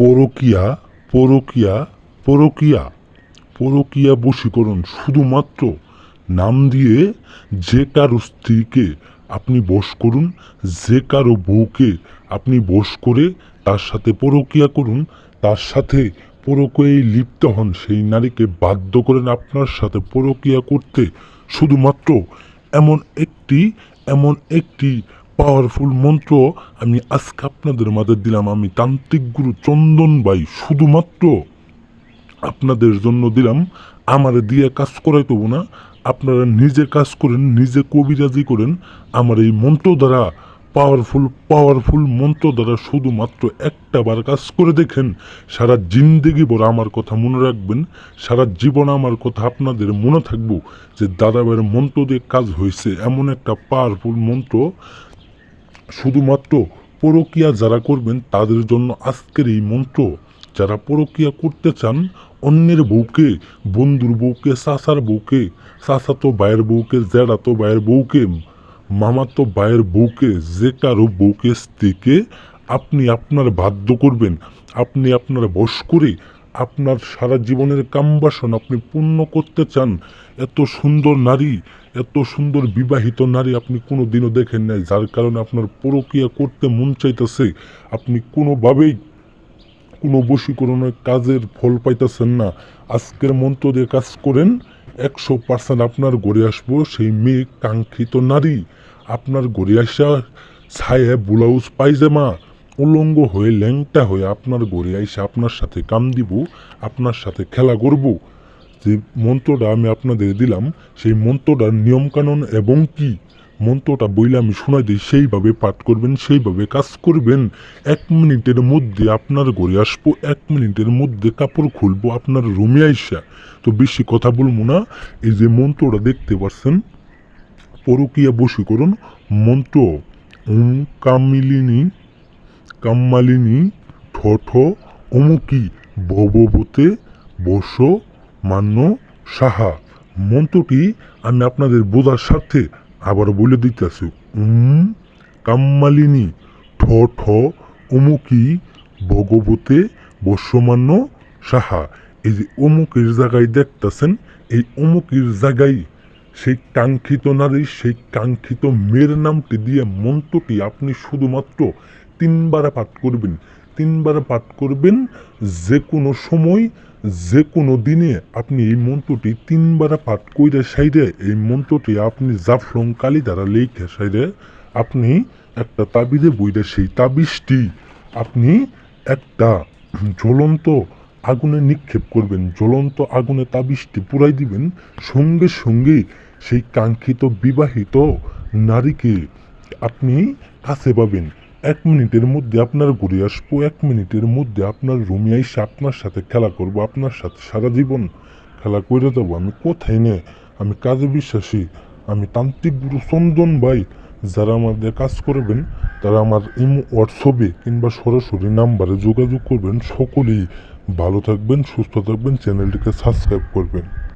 পরকিয়া পরকিয়া পরকিয়া পরকিয়া বশীকরণ শুধুমাত্র নাম দিয়ে যে কারও স্ত্রীকে আপনি বশ করুন, যে কারও বউকে আপনি বশ করে তার সাথে পরকিয়া করুন, তার সাথে পরকীয়ায় লিপ্ত হন, সেই নারীকে বাধ্য করেন আপনার সাথে পরকিয়া করতে। শুধুমাত্র এমন একটি এমন একটি পাওয়ারফুল মন্ত্র আমি আজকে আপনাদের মাঝে দিলাম। আমি তান্ত্রিক গুরু চন্দন বাই শুধুমাত্র আপনাদের জন্য দিলাম। আমার দিয়ে কাজ করাই হব না আপনারা নিজে কাজ করেন, নিজে কবিরাজি করেন। আমার এই মন্ত্র দ্বারা পাওয়ারফুল পাওয়ারফুল মন্ত্র দ্বারা শুধুমাত্র একটা বার কাজ করে দেখেন। সারা জিন্দেগি বড় আমার কথা মনে রাখবেন। সারা জীবন আমার কথা আপনাদের মনে থাকব যে দাদাভাইয়ের মন্ত্র দিয়ে কাজ হয়েছে। এমন একটা পাওয়ারফুল মন্ত্র শুধুমাত্র পরকিয়া যারা করবেন তাদের জন্য আজকের এই মন্ত্র। যারা পরকিয়া করতে চান, অন্যের বউকে, বন্ধুর বউকে চাচার বউকে চাচাতো ভাইয়ের বউকে, জেঠাতো ভাইয়ের বউকে, মামাতো ভাইয়ের বউকে যে কারও বউকে, স্ত্রীকে আপনি আপনার বাধ্য করবেন। আপনি আপনার বশ করে আপনার সারা জীবনের কামবাসন আপনি পূর্ণ করতে চান। এত সুন্দর নারী এত সুন্দর বিবাহিত নারী আপনি কোনো দিনও দেখেন নাই, যার কারণে আপনার প্রক্রিয়া করতে মন চাইতেছে। আপনি কোনোভাবেই কোনো বশীকরণের কাজের ফল পাইতেছেন না। আজকের মন্ত্র দিয়ে কাজ করেন, একশো পার্সেন্ট আপনার গড়ে আসব, সেই মেয়ে কাঙ্ক্ষিত নারী। আপনার গড়ে আসা ছায়ে ব্লাউজ পাইজামা উলঙ্গ হয়ে ল্যাংটা হয়ে আপনার গড়ে আইসা আপনার সাথে কাম দিব, আপনার সাথে খেলা করব। যে মন্ত্রটা আমি আপনাদের দিলাম, সেই মন্ত্রটার নিয়মকানুন এবং কি? মন্ত্রটা বইলে আমি শোনাই দিই, সেইভাবে পাঠ করবেন, সেইভাবে কাজ করবেন। এক মিনিটের মধ্যে আপনার ঘরে আসব, এক মিনিটের মধ্যে কাপড় খুলবো, আপনার রুমে আইসা। তো বেশি কথা বলব না, এই যে মন্ত্রটা দেখতে পাচ্ছেন, পরকীয়া বশীকরণ মন্ত্র। ওম কামিলিনী, কাম্মালিনী ঠঠ অমুকি ভববতে বস। মান্য সাহা। মন্ত্রটি আমি আপনাদের বোঝার স্বার্থে আবার বলে দিতেছি। উম, কাম্মালিনী, ঠ ঠ অমুকি ভগবতে বস্যমান্য সাহা। এই যে অমুকের জায়গায় দেখতেছেন, এই অমুকের জায়গায় সেই কাঙ্ক্ষিত নারী, সেই কাঙ্ক্ষিত মেয়ের নামটি দিয়ে মন্ত্রটি আপনি শুধুমাত্র তিনবার পাঠ করবেন। তিনবার পাঠ করবেন, যে কোনো সময়, যে কোনো দিনে। আপনি এই মন্ত্রটি তিনবার পাঠ কইরে সাইডে এই মন্ত্রটি আপনি জাফরং কালি দ্বারা লেখে সাইডে আপনি একটা তাবিজে বইরে সেই তাবিজটি আপনি একটা জ্বলন্ত আগুনে নিক্ষেপ করবেন, জ্বলন্ত আগুনে তাবিজটি পুরাই দিবেন। সঙ্গে সঙ্গে সেই কাঙ্ক্ষিত বিবাহিত নারীকে আপনি কাছে পাবেন। এক মিনিটের মধ্যে আপনার ঘুরে আসব, এক মিনিটের মধ্যে আপনার রুমে এসে আপনার সাথে খেলা করব, আপনার সাথে সারা জীবন খেলা করে দেবো আমি কোথায় নে? আমি কাজে বিশ্বাসী। আমি তান্ত্রিক গুরু চন্দন ভাই। যারা আমাদের কাজ করবেন, তারা আমার ইমো, হোয়াটসঅ্যাপে কিংবা সরাসরি নাম্বারে যোগাযোগ করবেন। সকলেই ভালো থাকবেন, সুস্থ থাকবেন, চ্যানেলটিকে সাবস্ক্রাইব করবেন।